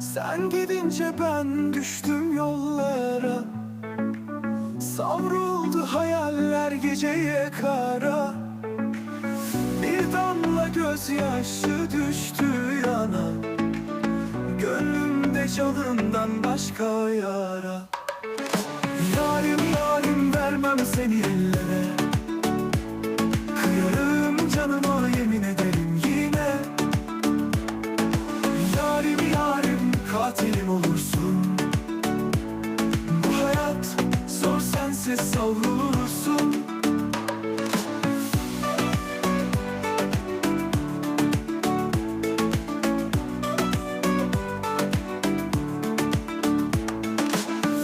Sen gidince ben düştüm yollara. Savruldu hayaller geceye kara. Bir damla gözyaşı düştü yana. Gönlümde canından başka yara. Yarim yarim vermem seni ellere katilim olursun. Bu hayat zor sensiz savrulursun.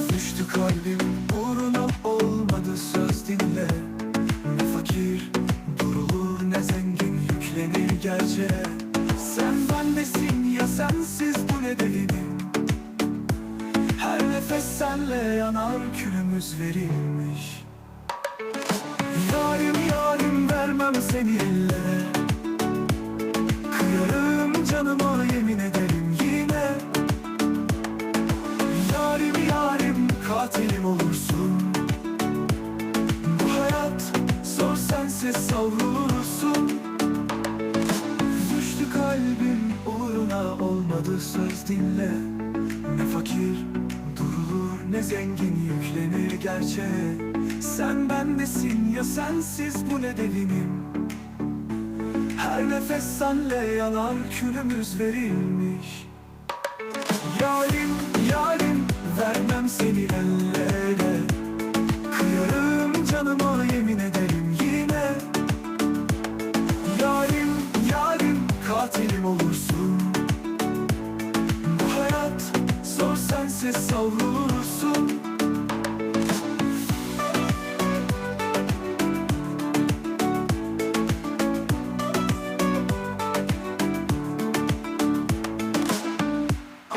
Düştü kalbim uğruna olmadı söz dinle. Ne fakir durulur ne zengin yüklenir gerçeğe. Sen bendesin ya sensiz bu ne nefes senle yanar külümüz verilmiş. Yarim yarim vermem seni ellere. Kıyarım canıma yemin ederim yine. Yarim yarim katilim olursun. Bu hayat zor sensiz savrulursun. Düştü kalbim uğruna olmadı söz dinle. Ne fakir ne zengin yüklenir gerçeğe? Sen bendesin ya sensiz bu ne devinim Her nefes senle yanar külümüz verilmiş. Yarim, yarim vermem seni ellere. Kıyarım canıma yemin ederim yine. Yarim, yarim katilim olursun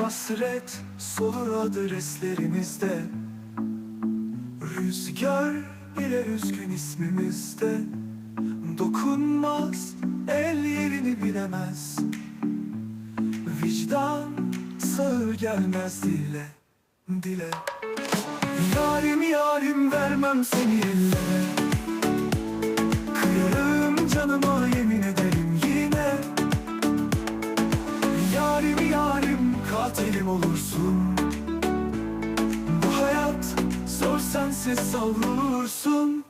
Hasret solur adreslerimizde. Rüzgar bile üzgün ismimizde. Dokunmaz el yerini bilemez. Vicdan sağır gelmez dile Dile. Yarim yarim vermem seni ellere katilim olursun. Bu hayat zor sensiz savrulursun